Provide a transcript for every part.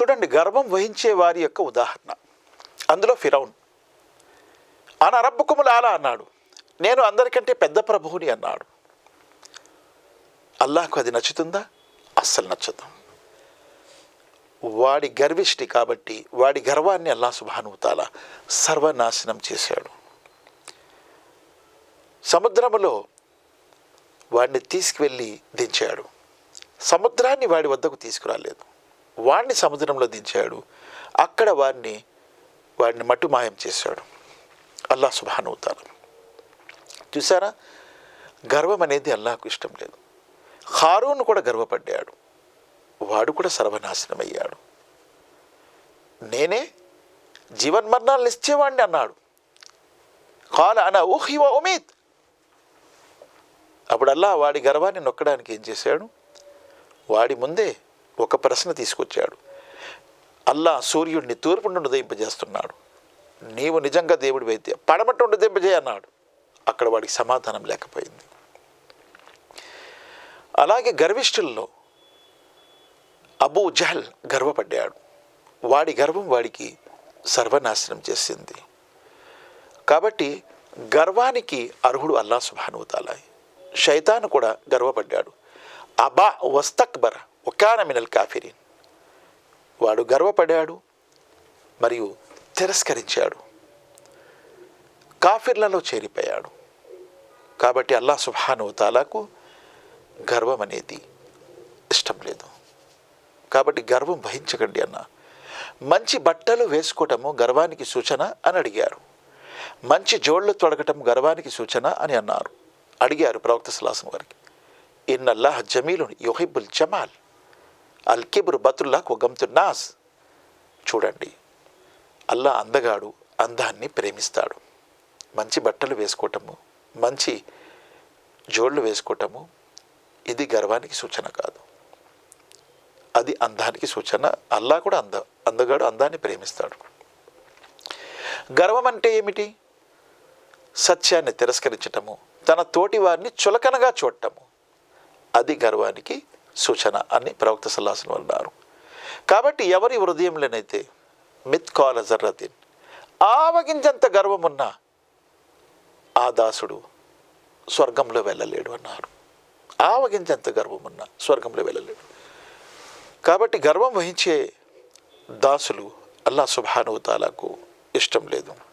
చూడండి గర్వం వహించే వారి యొక్క ఉదాహరణ. అందులో ఫిరౌన్ ఆన రబ్బకుములు అలా అన్నాడు. నేను అందరికంటే పెద్ద ప్రభువుని అన్నాడు. అల్లాహకు అది నచ్చుతుందా? అస్సలు నచ్చదు. వాడి గర్విష్టి కాబట్టి వాడి గర్వాన్ని అల్లా సుభానుతాల సర్వనాశనం చేశాడు. సముద్రములో వాడిని తీసుకువెళ్ళి దించాడు. సముద్రాన్ని వాడి వద్దకు తీసుకురాలేదు. వాడిని సముద్రంలో దించాడు. అక్కడ వారిని వాడిని మట్టు మాయం చేశాడు. అల్లా సుభానవుతారు చూసారా గర్వం అనేది అల్లాహకు ఇష్టం లేదు. హారూను కూడా గర్వపడ్డాడు. వాడు కూడా సర్వనాశనం అయ్యాడు నేనే జీవన్మరణాలు ఇచ్చేవాడిని అన్నాడు. కాల అన ఊహివ ఉమీద్ అప్పుడల్లా వాడి గర్వాన్ని నొక్కడానికి ఏం చేశాడు? వాడి ముందే ఒక ప్రశ్న తీసుకొచ్చాడు. అల్లా సూర్యుడిని తూర్పు నుండి ఉదయింపజేస్తున్నాడు. నీవు నిజంగా దేవుడి అయితే పడమట నుండి అన్నాడు. అక్కడ వాడికి సమాధానం లేకపోయింది. అలాగే గర్విష్ఠుల్లో అబూ జహల్ గర్వపడ్డాడు. వాడి గర్వం వాడికి సర్వనాశనం చేసింది. కాబట్టి గర్వానికి అర్హుడు అల్లా సుభానుతాల శైతాను కూడా గర్వపడ్డాడు. అబా వస్తక్బర్ ఒకాన మినల్ కాఫిరిన్ వాడు గర్వపడ్డాడు మరియు తిరస్కరించాడు. కాఫిర్లలో చేరిపోయాడు. కాబట్టి అల్లా సుభానుతాలకు గర్వం అనేది ఇష్టం లేదు. కాబట్టి గర్వం వహించకండి అన్న. మంచి బట్టలు వేసుకోవటము గర్వానికి సూచన అని అడిగారు. మంచి జోళ్ళు తొడగటం గర్వానికి సూచన అని అన్నారు. అడిగారు ప్రవక్త సలాసం వారికి ఇన్నల్లాహ్ జమీలున్ యుహిబుల్ జమాల్. అల్ కిబ్రు బతుల్లా కొగంతు నాస్. చూడండి అల్లా అందగాడు అందాన్ని ప్రేమిస్తాడు. మంచి బట్టలు వేసుకోవటము మంచి జోళ్ళు వేసుకోవటము ఇది గర్వానికి సూచన కాదు. అది అందానికి సూచన. అల్లా కూడా అంద అందగాడు అందాన్ని ప్రేమిస్తాడు. గర్వం అంటే ఏమిటి? సత్యాన్ని తిరస్కరించటము తన తోటి వారిని చులకనగా చూడటము. అది గర్వానికి సూచన అని ప్రవక్త సల్లాసన్ అన్నారు. కాబట్టి ఎవరి హృదయంలోనైతే మిత్కాల జర్రదీన్ ఆవగించంత గర్వమున్నా ఆ దాసుడు స్వర్గంలో వెళ్ళలేడు అన్నారు. ఆవగించంత గర్వమున్న స్వర్గంలో వెళ్ళలేడు. కాబట్టి గర్వం వహించే దాసులు అల్లా సుభానుతాలకు ఇష్టం లేదు.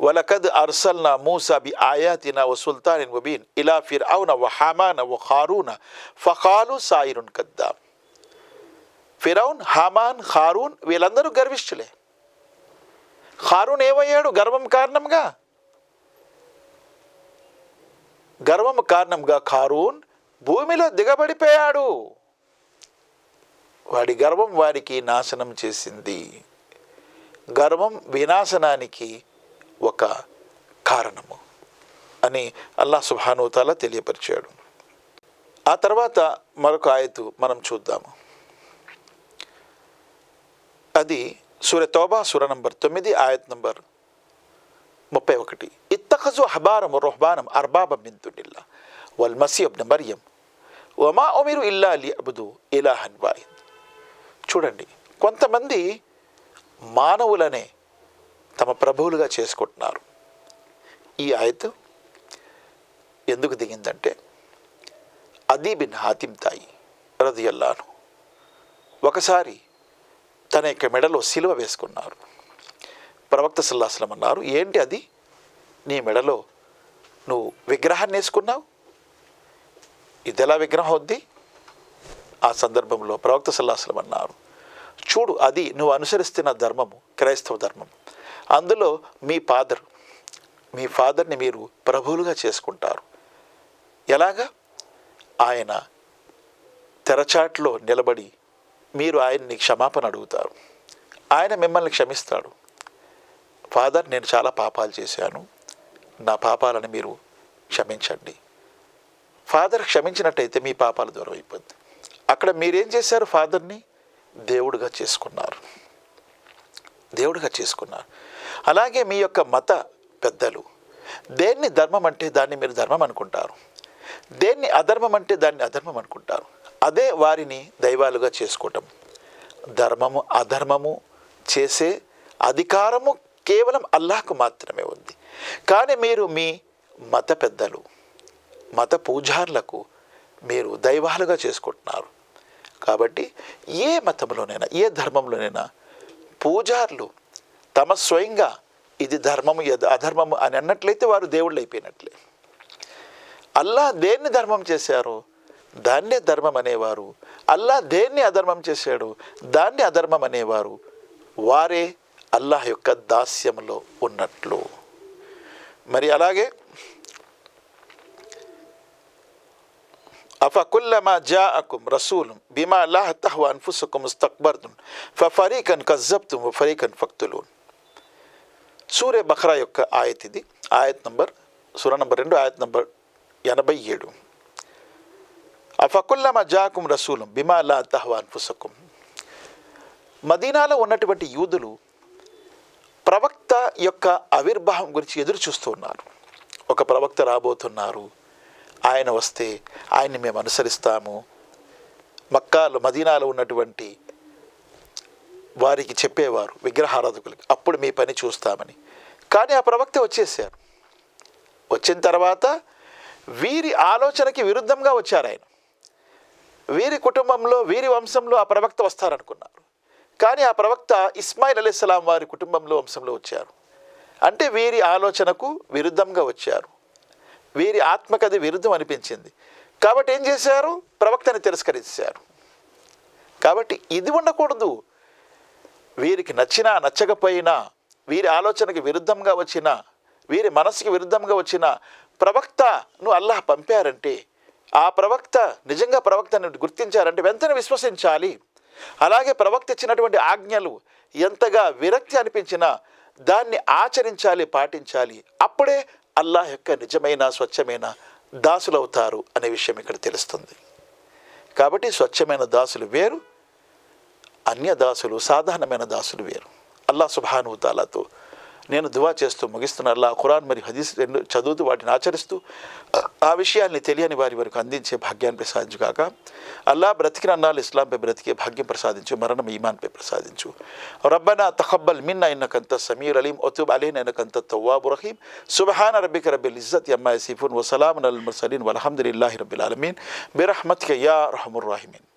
వలకద్ అర్సల్నా మూసా బి ఆయాతిన వ సుల్తాన్ ముబీన్ ఇలా ఫిర్ అవున వ హమాన వ ఖారూన ఫఖాలు సాయిరున్ కద్దా ఫిరౌన్ హామాన్ ఖారూన్ వీళ్ళందరూ గర్విష్ఠులే. ఖారూన్ ఏమయ్యాడు? గర్వం కారణంగా. గర్వం కారణంగా ఖారూన్ భూమిలో దిగబడిపోయాడు. వాడి గర్వం వారికి నాశనం చేసింది. గర్వం వినాశనానికి ఒక కారణము అని అల్లా సుభానుతాల తెలియపరిచాడు. ఆ తర్వాత మరొక ఆయతు మనం చూద్దాము. అది సూర్య తోబా సూర నంబర్ తొమ్మిది ఆయత్ నంబర్ ముప్పై ఒకటి. ఇత్తఖజు హబారం రుహబానం అర్బాబ మింతుడిల్లా వల్ మసీ అబ్న మరియం. వమా ఒమిరు ఇల్లా అలి అబుదు ఇలాహన్ వాహిద్. చూడండి కొంతమంది మానవులనే తమ ప్రభువులుగా చేసుకుంటున్నారు. ఈ ఆయత్ ఎందుకు దిగిందంటే అదీ బిన్ హాతిం తాయి రదియల్లాను. ఒకసారి తన యొక్క మెడలో సిలువ వేసుకున్నారు. ప్రవక్త సల్లాహస్లం అన్నారు ఏంటి అది? నీ మెడలో నువ్వు విగ్రహాన్ని వేసుకున్నావు? ఇది ఎలా విగ్రహం వద్ది ఆ సందర్భంలో ప్రవక్త సల్లాహస్లం అన్నారు చూడు అది నువ్వు అనుసరిస్తున్న ధర్మము క్రైస్తవ ధర్మం అందులో మీ ఫాదర్ మీ ఫాదర్ని మీరు ప్రభువులుగా చేసుకుంటారు. ఎలాగా? ఆయన తెరచాట్లో నిలబడి మీరు ఆయన్ని క్షమాపణ అడుగుతారు. ఆయన మిమ్మల్ని క్షమిస్తాడు. ఫాదర్ నేను చాలా పాపాలు చేశాను. నా పాపాలను మీరు క్షమించండి. ఫాదర్ క్షమించినట్టయితే మీ పాపాలు దూరం అయిపోద్ది. అక్కడ మీరేం చేశారు ఫాదర్ని? దేవుడుగా చేసుకున్నారు. దేవుడిగా చేసుకున్నారు. అలాగే మీ యొక్క మత పెద్దలు. దేన్ని ధర్మం అంటే దాన్ని మీరు ధర్మం అనుకుంటారు. దేన్ని అధర్మం అంటే దాన్ని అధర్మం అనుకుంటారు. అదే వారిని దైవాలుగా చేసుకోవటం. ధర్మము అధర్మము చేసే అధికారము కేవలం అల్లాహకు మాత్రమే ఉంది. కానీ మీరు మీ మత పెద్దలు మత పూజారులకు మీరు దైవాలుగా చేసుకుంటున్నారు. కాబట్టి ఏ మతంలోనైనా ఏ ధర్మంలోనైనా పూజార్లు తమ స్వయంగా ఇది ధర్మము అధర్మము అని అన్నట్లయితే వారు దేవుళ్ళు అయిపోయినట్లే. అల్లా దేన్ని ధర్మం చేశారు దాన్నే ధర్మం అనేవారు. అల్లా దేన్ని అధర్మం చేశాడు దాన్ని అధర్మం అనేవారు. వారే అల్లాహ్ యొక్క దాస్యంలో ఉన్నట్లు. మరి అలాగే అఫకుల్లమా జాఅకుం రసూలు బిమా అల్లాహ్ తహ్వ అన్ఫుసకుం ముస్తక్బర్తున్ ఫఫరీకన్ కజ్జబ్తుం ఫరీకన్ ఫక్తులూన్. సూర్య బఖ్రా యొక్క ఆయత్ ఇది. ఆయత్ నంబర్ సూర నంబర్ రెండు ఆయత్ నంబర్ ఎనభై ఏడు. అఫకుల్లమ జాకుం రసూలం బిమా అల్లా తహ్వ అన్ఫుసకుం. మదీనాలో ఉన్నటువంటి యూదులు ప్రవక్త యొక్క ఆవిర్భావం గురించి ఎదురు చూస్తూ ఉన్నారు. ఒక ప్రవక్త రాబోతున్నారు. ఆయన వస్తే ఆయన్ని మేము అనుసరిస్తాము. మక్కాలో మదీనాలో ఉన్నటువంటి వారికి చెప్పేవారు విగ్రహారాధకులకి అప్పుడు మీ పని చూస్తామని. కానీ ఆ ప్రవక్త వచ్చేసారు. వచ్చిన తర్వాత వీరి ఆలోచనకి విరుద్ధంగా వచ్చారు ఆయన. వీరి కుటుంబంలో వీరి వంశంలో ఆ ప్రవక్త వస్తారనుకున్నారు. కానీ ఆ ప్రవక్త ఇస్మాయిల్ అలీస్లాం వారి కుటుంబంలో వంశంలో వచ్చారు. అంటే వీరి ఆలోచనకు విరుద్ధంగా వచ్చారు. వీరి ఆత్మకది విరుద్ధం అనిపించింది. కాబట్టి ఏం చేశారు? ప్రవక్తని తిరస్కరించారు. కాబట్టి ఇది ఉండకూడదు. వీరికి నచ్చినా నచ్చకపోయినా వీరి ఆలోచనకి విరుద్ధంగా వచ్చిన వీరి మనసుకి విరుద్ధంగా వచ్చిన ప్రవక్తను అల్లాహ్ పంపారంటే ఆ ప్రవక్త నిజంగా ప్రవక్తను గుర్తించారంటే వెంటనే విశ్వసించాలి. అలాగే ప్రవక్త ఇచ్చినటువంటి ఆజ్ఞలు ఎంతగా విరక్తి అనిపించినా దాన్ని ఆచరించాలి పాటించాలి. అప్పుడే అల్లాహ్ యొక్క నిజమైన స్వచ్ఛమైన దాసులవుతారు అనే విషయం ఇక్కడ తెలుస్తుంది. కాబట్టి స్వచ్ఛమైన దాసులు వేరు అన్య దాసులు సాధారణమైన దాసులు వేరు అల్లా సుబాను తాలాతో నేను దువా చేస్తూ ముగిస్తున్న అల్లా ఖురాన్ మరియు హదీస్ రెండు చదువుతూ వాటిని ఆచరిస్తూ ఆ విషయాల్ని తెలియని వారి వరకు అందించే భాగ్యాన్ని ప్రసాదించు కాక అల్లా బ్రతికిన అన్నాలు ఇస్లాంపై బ్రతికే భాగ్యం ప్రసాదించు మరణం ఈమాన్పై ప్రసాదించు రబ్బనా తఖబ్బల్ మిన్న ఇన్నకంత సమీర్ అలీం ఒతుబ్ అలీన్ ఇన్నకంత తవ్వాబు రహీం సుబహాన రబ్బిక రబ్బిల్ ఇజ్జత్ యమ్మా సిఫున్ వసలాం అల్ ముర్సలీన్ వల్హమ్దులిల్లాహి రబ్బిల్ ఆలమీన్ బిరహ్మతిక యా రహముర్ రాహిమీన్